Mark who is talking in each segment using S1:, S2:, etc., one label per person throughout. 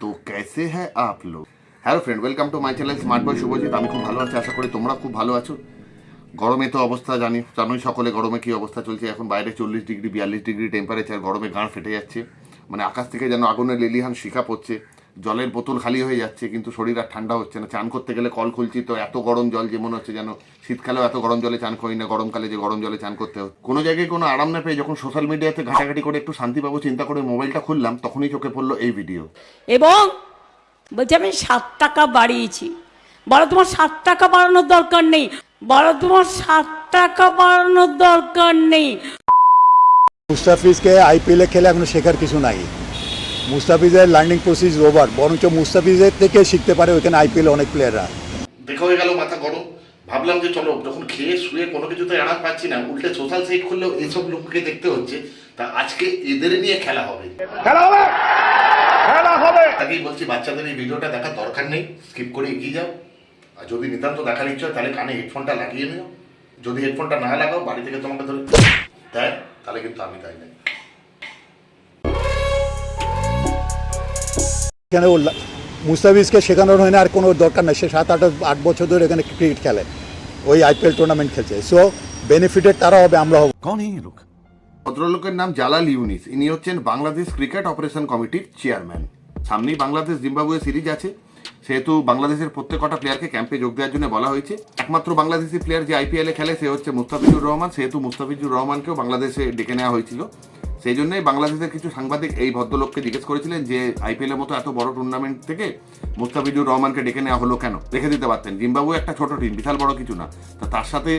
S1: তো কেসে হ্যাঁ আপ লোক? Hello friend welcome to my channel smart boy Subhajit আমি খুব ভালো আছি, আশা করি তোমরা খুব ভালো আছো। গরমে তো অবস্থা জানি, জানোই সকলে গরমে কী অবস্থা চলছে। এখন বাইরে চল্লিশ ডিগ্রি, বিয়াল্লিশ ডিগ্রি টেম্পারেচার গরমে গাঁড় ফেটে যাচ্ছে। মানে আকাশ থেকে যেন আগুনের লিলিহান শিখা পড়ছে। জলের বোতল খালি হয়ে যাচ্ছে কিন্তু শরীর আর ঠান্ডা হচ্ছে না। চান করতে গেলে কল খুলছি তো এত গরম জল যে মনে হচ্ছে যেন শীতকালেও এত গরম জলে চান করি না গরমকালে যে গরম জলে চান করতে হয় কোনো জায়গায় কোনো আরাম না পেয়ে যখন সোশ্যাল মিডিয়াতে ঘাটাঘাটি করে একটু শান্তি পাবো চিন্তা করে মোবাইলটা খুললাম তখনই চোখে পড়ল এই ভিডিও
S2: এবং বলছি আমি সাত টাকা বাড়িয়েছি। বলো তোমার সাত টাকা বাড়ানোর দরকার নেই। বলো তোমার সাত টাকা বাড়ানোর দরকার নেই।
S3: মুস্তাফিজকে আইপিএলে খেলে এখনও শেখার কিছু নাই। মুস্তাফিজের লার্নিং প্রসেস ওভার বরঞ্চ মুস্তাফিজের থেকে শিখতে পারে ওইখানে আইপিএলে অনেক প্লেয়াররা
S1: দেখা হয়ে গেল মাথা গরম। ভাবলাম যে চলো যখন খেয়ে শুয়ে কোনো কিছুতে আরাম পাচ্ছি না উল্টে সোশ্যাল সাইট খুললেও এইসব লোককে দেখতে হচ্ছে তা আজকে এদের নিয়ে খেলা হবে।
S4: খেলা হবে! খেলা হবে!
S1: আগেই বলছি বাচ্চাদের এই ভিডিওটা দেখার দরকার নেই স্কিপ করে এগিয়ে যাও। আর যদি নিতান্ত দেখার ইচ্ছা হয় তাহলে কানে হেডফোনটা লাগিয়ে নিও। যদি হেডফোনটা না লাগাও বাড়ি থেকে তোমাকে ধরে দেয় তাহলে কিন্তু আমি তাই নাই।
S3: কেন মুস্তাফিজকে শেখানোর হয় না আর কোনো দরকার নেই। সে সাত আট আট বছর ধরে এখানে ক্রিকেট খেলে। ওই আইপিএল টুর্নামেন্ট খেলছে। সো বেনিফিটেড তারা হবে আমরা হব।
S5: কোন লোক?
S1: ভদ্রলোকের নাম জালাল ইউনিস। ইনি হচ্ছেন বাংলাদেশ ক্রিকেট অপারেশন কমিটির চেয়ারম্যান। সামনেই বাংলাদেশ জিম্বাবুয়ে সিরিজ আছে। সেহেতু বাংলাদেশের প্রত্যেকটা প্লেয়ারকে ক্যাম্পে যোগ দেওয়ার জন্য বলা হয়েছে। একমাত্র বাংলাদেশি প্লেয়ার যে আইপিএলে খেলে সে হচ্ছে মুস্তাফিজুর রহমান। সেহেতু মুস্তাফিজুর রহমানকেও বাংলাদেশে ডেকে নেওয়া হয়েছিল। সেই জন্যই বাংলাদেশের কিছু সাংবাদিক এই ভদ্রলোককে জিজ্ঞেস করেছিলেন যে আইপিএল এর মতো এত বড় টুর্নামেন্ট থেকে মুস্তাফিজুর রহমানকে ডেকে নেওয়া হলো কেন? রেখে দিতে পারতেন। জিম্বাবু একটা ছোট টিম বিশাল বড় কিছু না। তা তার সাথে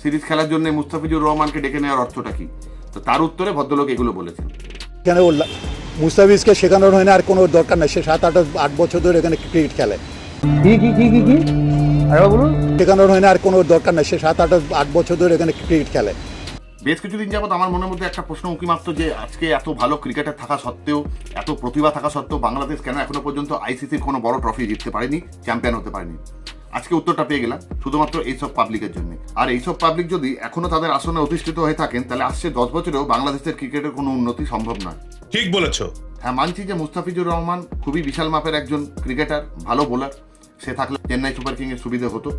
S1: সিরিজ খেলার জন্য মুস্তাফিজুর রহমানকে ডেকে নেওয়ার অর্থটা কি? তো তার উত্তরে ভদ্রলোক এগুলো বলেছেন।
S3: কেন মুস্তাফিজকে শেখানোর হয় না আর কোনো দরকার নেই। সে সাত আট আট বছর ধরে এখানে ক্রিকেট খেলে।
S4: কি কি কি কি কি? বলুন।
S3: শেখানোর হয় না আর কোনো দরকার নেই। সে সাত আট আট বছর ধরে এখানে ক্রিকেট খেলে।
S1: বেশ কিছুদিন যাবত আমার মনের মধ্যে একটা প্রশ্ন উঁকি মাত্র যে আজকে এত ভালো ক্রিকেটার থাকা সত্ত্বেও এত প্রতিভা থাকা সত্ত্বেও বাংলাদেশ কেন এখনও পর্যন্ত আইসিসির কোনো বড় ট্রফি জিততে পারেনি চ্যাম্পিয়ন হতে পারেনি? আজকে উত্তরটা পেয়ে গেলাম শুধুমাত্র এইসব পাবলিকের জন্য। আর এইসব পাবলিক যদি এখনও তাদের আসনে অধিষ্ঠিত হয়ে থাকেন তাহলে আসছে দশ বছরেও বাংলাদেশের ক্রিকেটের কোনো উন্নতি সম্ভব নয়।
S5: ঠিক বলেছ।
S1: হ্যাঁ মানছি যে মুস্তাফিজুর রহমান খুবই বিশাল মাপের একজন ক্রিকেটার ভালো বোলার সে থাকলে চেন্নাই সুপার কিংয়ের সুবিধে হতো।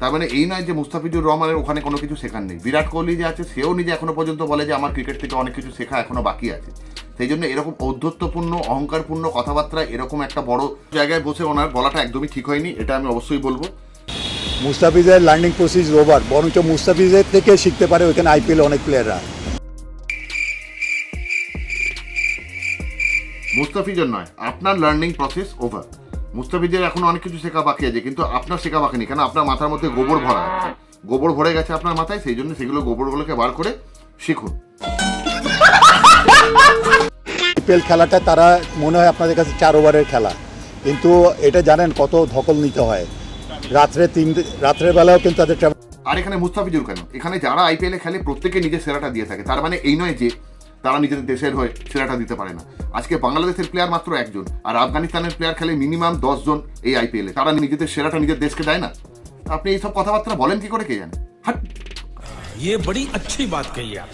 S1: তার মানে এই নয় যে মুস্তাফিজুর রহমানের ওখানে কোনো কিছু শেখার নেই। বিরাট কোহলি যে আছে সেও নিজে এখনও পর্যন্ত বলে যে আমার ক্রিকেট থেকে অনেক কিছু শেখা এখনও বাকি আছে। সেই জন্য এরকম ঔদ্ধত্যপূর্ণ অহংকারপূর্ণ কথাবার্তা এরকম একটা বড় জায়গায় বসে ওনার বলাটা একদমই ঠিক হয়নি এটা আমি অবশ্যই বলব।
S3: মুস্তাফিজের লার্নিং প্রসেস ওভার বরঞ্চ মুস্তাফিজের থেকে শিখতে পারে ওইখানে আইপিএলে অনেক প্লেয়াররা
S1: মুস্তাফিজের নয় আপনার লার্নিং প্রসেস ওভার মুস্তাফিজের এখন অনেক কিছু শেখা বাকি আছে কিন্তু আপনার শেখা বাকি নেই কেন? আপনার মাথার মধ্যে গোবর ভরা আছে। গোবর ভরে গেছে আপনার মাথায় সেই জন্য সেগুলো গোবরগুলোকে বার করে শিখুন।
S3: আইপিএল খেলাটা তারা মনে হয় আপনাদের কাছে চার ওভারের খেলা। কিন্তু এটা জানেন কত ধকল নিতে হয়। রাত্রে তিন রাত্রের বেলাও কিন্তু তাদের
S1: আর এখানে মুস্তাফিজুর কেন? এখানে যারা আইপিএলে খেলে প্রত্যেকে নিজের সেরাটা দিয়ে থাকে। তার মানে এই নয় যে তারা নিজেদের দেশের হয়ে সেরাটা দিতে পারে না আজকে বাংলাদেশের প্লেয়ার মাত্র একজন আর আফগানিস্তানের প্লেয়ার খেলে মিনিমাম জন এই আইপিএলে তারা নিজেদের সেরাটা নিজের দেশকে দেয় না আপনি এইসব কথাবার্তা বলেন কি করে কে জানে হাট
S5: ये बड़ी अच्छी बात कही आप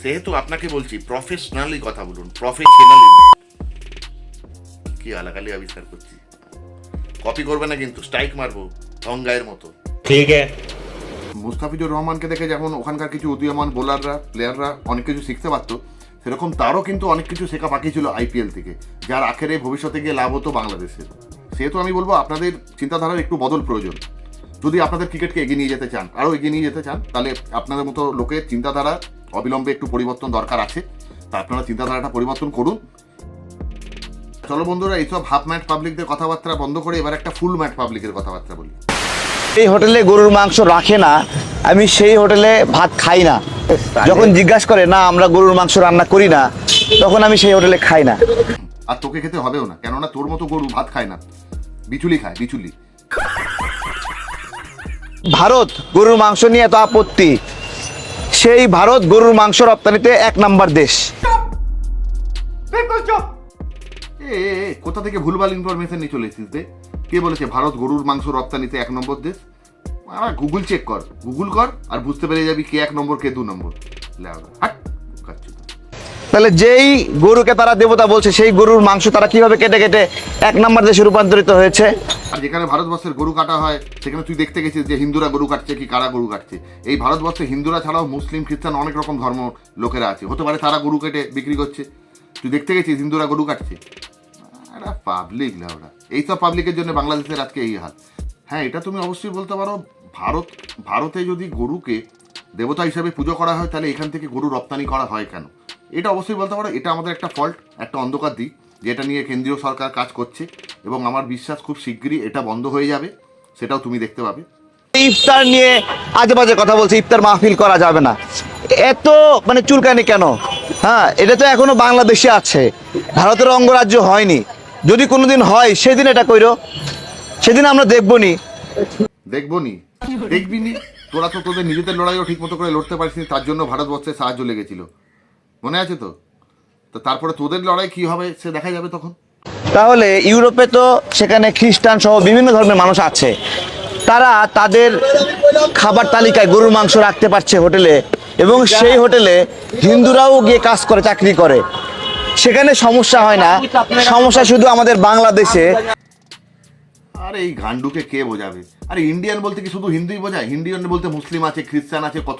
S1: সেহেতু আপনাকে বলছি প্রফেশনালি কথা বলুন প্রফেশনালি কি আলাকালি আবিষ্কার করছি কপি করবে না কিন্তু স্ট্রাইক মারবো অঙ্গায়ের মতো
S4: ঠিক আছে
S1: মুস্তাফিজুর রহমানকে দেখে যেমন ওখানকার কিছু উদীয়মান বোলাররা প্লেয়াররা অনেক কিছু শিখতে পারতো সেরকম তারও কিন্তু অনেক কিছু শেখা বাকি ছিল আইপিএল থেকে, যার আখেরে ভবিষ্যতে গিয়ে লাভ হতো বাংলাদেশের। সেহেতু আমি বলব আপনাদের চিন্তাধারার একটু বদল প্রয়োজন। যদি আপনাদের ক্রিকেটকে এগিয়ে নিয়ে যেতে চান, আরও এগিয়ে নিয়ে যেতে চান, তাহলে আপনাদের মতো লোকের চিন্তাধারা অবিলম্বে একটু পরিবর্তন দরকার আছে। তা আপনারা চিন্তাধারাটা পরিবর্তন করুন। চলো বন্ধুরা, এইসব হাফ ম্যাট পাবলিকদের কথাবার্তা বন্ধ করে এবার একটা ফুল ম্যাট পাবলিকের কথাবার্তা বলি।
S6: এই হোটেলে গরুর মাংস রাখে না আমি সেই হোটেলে ভাত খাই না। যখন জিজ্ঞাসা করে না আমরা গরুর মাংস রান্না করি না তখন আমি সেই হোটেলে খাই না।
S1: আর তোকে খেতে হবেও না কেননা তোর মতো গরু ভাত খায় না। বিচুলি খায় বিচুলি।
S6: ভারত গরুর মাংস নিয়ে এত আপত্তি। সেই ভারত গরুর মাংস রপ্তানিতে এক নাম্বার দেশ।
S1: কোথা থেকে ভুলভাল ইনফরমেশন নিয়ে চলে এসেছিস কে বলেছে ভারত গরুর মাংস রপ্তানিতে এক নম্বর দেশ আর গুগল চেক কর গুগল কর আর বুঝতে পেরে যাবি কে এক নম্বর কে দু নম্বর। হাট,
S6: তাহলে যেই গরুকে তারা দেবতা বলছে সেই গরুর মাংস তারা কীভাবে কেটে কেটে এক নম্বর দেশে রূপান্তরিত হয়েছে?
S1: আর যেখানে ভারতবর্ষের গরু কাটা হয় সেখানে তুই দেখতে গেছিস যে হিন্দুরা গরু কাটছে কি কারা গরু কাটছে। এই ভারতবর্ষে হিন্দুরা ছাড়াও মুসলিম খ্রিস্টান অনেক রকম ধর্ম লোকেরা আছে। হতে পারে তারা গরু কেটে বিক্রি করছে। তুই দেখতে গেছিস হিন্দুরা গরু কাটছে? এটা পাবলিক না ওরা। এইসব পাবলিকের জন্য বাংলাদেশের আজকে এই হাল। হ্যাঁ এটা তুমি অবশ্যই বলতে পারো, ভারত, ভারতে যদি গরুকে দেবতা হিসাবে পুজো করা হয়, তাহলে এখান থেকে গরু রপ্তানি করা হয় কেন? এটা অবশ্যই বলতে পারো, এটা আমাদের একটা ফল্ট একটা অন্ধকার দিক, যেটা নিয়ে কেন্দ্রীয় সরকার কাজ করছে, এবং আমার বিশ্বাস খুব শিগগিরই এটা বন্ধ হয়ে যাবে, সেটাও তুমি দেখতে পাবে।
S6: ইফতার নিয়ে আজে বাজে কথা বলছে, ইফতার মাহফিল করা যাবে না। এত মানে চুলকানি কেন? হ্যাঁ এটা তো এখনও বাংলাদেশে আছে, ভারতের অঙ্গরাজ্য হয়নি। যদি কোনোদিন হয় সেদিন এটা কইরো। সেদিন আমরা দেখব নি
S1: দেখব নি দেখবি নি তোরা তো তোদের নিজেদের লড়াইও ঠিক মতো করে লড়তে পারিস তার জন্য ভারতবর্ষের সাহায্য লেগেছিল। মনে আছে তো? তো তারপরে তোদের লড়াই কি হবে সে দেখা যাবে তখন।
S6: তাহলে ইউরোপে তো সেখানে খ্রিস্টান সহ বিভিন্ন ধর্মের মানুষ আছে। তারা তাদের খাবার তালিকায় গরুর মাংস রাখতে পারছে হোটেলে এবং সেই হোটেলে হিন্দুরাও গিয়ে কাজ করে চাকরি করে। সেখানে সমস্যা হয় না। সমস্যা শুধু আমাদের বাংলাদেশে।
S1: আরে এই গান্ডুকে কে বোঝাবে? আরে ইন্ডিয়ান বলতে কি শুধু হিন্দুই বোঝায়? ইন্ডিয়ান বলতে মুসলিম আছে খ্রিস্টান আছে কত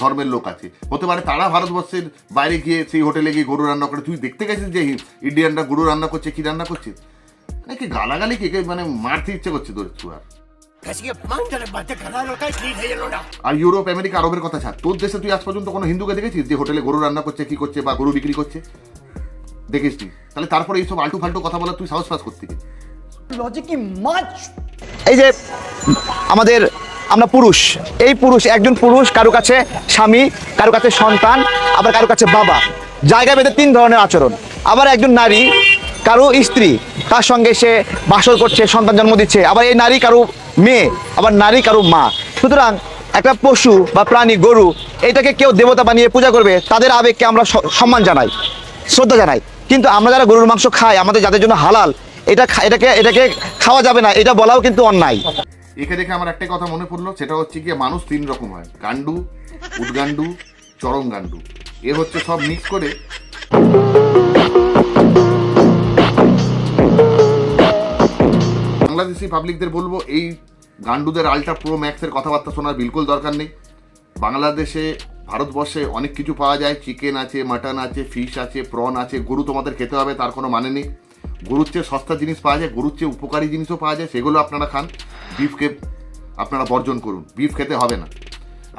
S1: ধর্মের লোক আছে। হতে পারে তারা ভারতবর্ষের বাইরে গিয়ে সেই হোটেলে গিয়ে গরু রান্না করে। তুই দেখতে গেছিস যে ইন্ডিয়ানরা গরু রান্না করছে কি রান্না করছে? নাকি গালাগালি কে? কে মানে মারতে ইচ্ছে করছে তোর চুয়ার আর ইউরোপ আমেরিকা আরবের কথা ছাড়। তোর দেশে তুই আজ পর্যন্ত কোনো হিন্দুকে দেখেছিস যে হোটেলে গরু রান্না করছে কি করছে বা গরু বিক্রি করছে? দেখিস তুই তাহলে তারপরে এইসব আলটু ফাল্টু কথা বলা তুই সাহস পাস করতে
S6: এই যে আমাদের আমরা পুরুষ। এই পুরুষ একজন পুরুষ কারও কাছে স্বামী কারও কাছে সন্তান আবার কারও কাছে বাবা। জায়গা বেঁধে তিন ধরনের আচরণ। আবার একজন নারী কারও স্ত্রী তার সঙ্গে সে বাসর করছে সন্তান জন্ম দিচ্ছে। আবার এই নারী কারও মেয়ে আবার নারী কারও মা। সুতরাং একটা পশু বা প্রাণী গরু এটাকে কেউ দেবতা বানিয়ে পূজা করবে তাদের আবেগকে আমরা স- সম্মান জানাই শ্রদ্ধা জানাই। কিন্তু আমরা যারা গরুর মাংস খাই, আমাদের যাদের জন্য হালাল, এটা এটাকে এটাকে খাওয়া যাবে না, এটা বলাও কিন্তু অন্যায়।
S1: একে দেখে আমার একটাই কথা মনে পড়ল, সেটা হচ্ছে গিয়ে মানুষ তিন রকম হয়। গান্ডু উডগান্ডু চরম গান্ডু এ হচ্ছে সব মিক্স করে বাংলাদেশি পাবলিকদের বলব, এই গান্ডুদের আল্ট্রা প্রো ম্যাক্সের কথাবার্তা শোনার বিলকুল দরকার নেই। বাংলাদেশে ভারতবর্ষে অনেক কিছু পাওয়া যায়। চিকেন আছে, মাটন আছে, ফিশ আছে, প্রন আছে, গরু তোমাদের খেতে হবে, তার কোনো মানে নেই। গরুর চেয়ে সস্তা জিনিস পাওয়া যায়, গরুর চেয়ে উপকারী জিনিসও পাওয়া যায়, সেগুলো আপনারা খান। বিফকে আপনারা বর্জন করুন বিফ খেতে হবে না।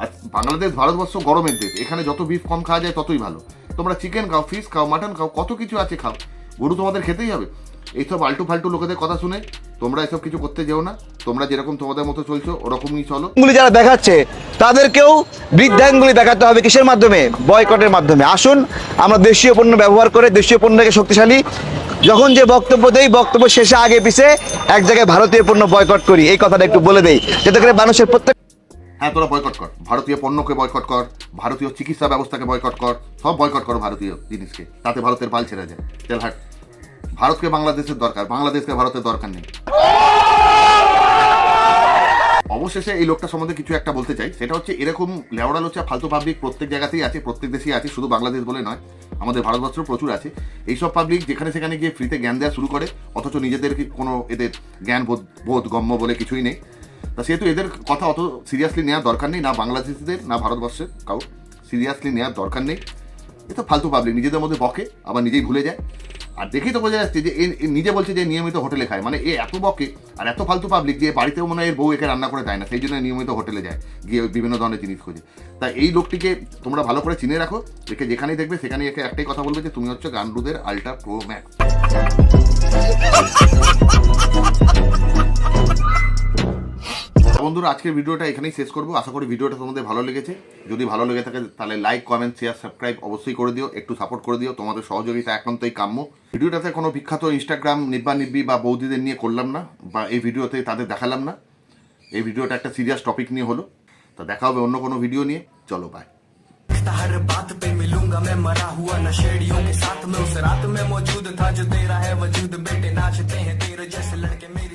S1: আর বাংলাদেশ, ভারতবর্ষ গরমের দেশ, এখানে যত বিফ কম খাওয়া যায়, ততই ভালো। তোমরা চিকেন খাও ফিশ খাও, মাটন খাও, কত কিছু আছে খাও, গরু তোমাদের খেতেই হবে। এইসব আলটু ফালটু লোকেদের কথা শুনে তোমরা এসব কিছু করতে যেও না। তোমরা যেরকম তোমাদের মতো চলছো ওরকমই চলো।
S6: গুলি যারা দেখাচ্ছে তাদেরকেও বৃদ্ধাঙ্গুলি দেখাতে হবে কিসের মাধ্যমে? বয়কটের মাধ্যমে। আসুন আমরা দেশীয় পণ্য ব্যবহার করে দেশীয় পণ্যকে শক্তিশালী। যখন যে বক্তব্য দেই বক্তব্য শেষে আগে পিছে এক জায়গায় ভারতীয় পণ্য বয়কট করি। এই কথাটা একটু বলে দেই যাতে করে মানুষের প্রত্যেক
S1: হ্যাঁ তোরা বয়কট কর। ভারতীয় পণ্যকে বয়কট কর ভারতীয় চিকিৎসা ব্যবস্থাকে বয়কট কর সব বয়কট কর ভারতীয় জিনিসকে তাতে ভারতের পাল ছেড়ে যায়। চল হাট। ভারতকে বাংলাদেশের দরকার, বাংলাদেশকে ভারতের দরকার নেই। অবশেষে এই লোকটা সম্বন্ধে কিছু একটা বলতে চাই। সেটা হচ্ছে, এরকম লেওড়া লোচা ফালতু পাবলিক প্রত্যেক জায়গাতেই আছে, প্রত্যেক দেশেই আছে, শুধু বাংলাদেশ বলে নয়, আমাদের ভারতবর্ষেও প্রচুর আছে। এইসব পাবলিক যেখানে সেখানে গিয়ে ফ্রিতে জ্ঞান দেওয়া শুরু করে, অথচ নিজেদেরকে কোনো এদের জ্ঞান বোধ বোধ গম্য বলে কিছুই নেই। তা সেহেতু এদের কথা অত সিরিয়াসলি নেওয়ার দরকার নেই, না বাংলাদেশিদের, না ভারতবর্ষের কাউ সিরিয়াসলি নেওয়ার দরকার নেই। এ তো ফালতু পাবলিক নিজেদের মধ্যে বকে, আবার নিজেই ভুলে যায়। আর দেখেই তো বোঝা যাচ্ছে যে এ নিজে বলছে যে নিয়মিত হোটেলে খায়। মানে এ এত বকে আর এত ফালতু পাবলিক যে বাড়িতেও মনে হয় এর বউ একে রান্না করে দেয় না, সেই জন্য নিয়মিত হোটেলে যায়, গিয়ে বিভিন্ন ধরনের জিনিস খোঁজে। তা এই লোকটিকে তোমরা ভালো করে চিনে রাখো, একে যেখানেই দেখবে সেখানে একে একটাই কথা বলবে যে, তুমি হচ্ছে গান্ডুদের আল্ট্রা প্রো ম্যাক্স বন্ধুরা আজকের ভিডিওটা এখানেই শেষ করবো আশা করি ভিডিওটা তোমাদের ভালো লেগেছে যদি ভালো লেগে থাকে তাহলে লাইক কমেন্ট শেয়ার সাবস্ক্রাইব অবশ্যই করে দিও একটু সাপোর্ট করে দিও তোমাদের সহযোগিতা একান্তই কাম্য ভিডিওটাতে কোনো বিখ্যাত ইনস্টাগ্রাম নিব্বা নিব্বি বা বৌদিদের নিয়ে করলাম না বা এই ভিডিওতে তাদের দেখালাম না এই ভিডিওটা একটা সিরিয়াস টপিক নিয়ে হলো তা দেখা হবে অন্য কোনো ভিডিও নিয়ে চলো বাই
S7: हर बात पे मिलूंगा मैं मरा हुआ नशेड़ियों के साथ में उस रात में मौजूद था जो तेरा है वजूद बेटे नाचते हैं तेरे जैसे लड़के मेरी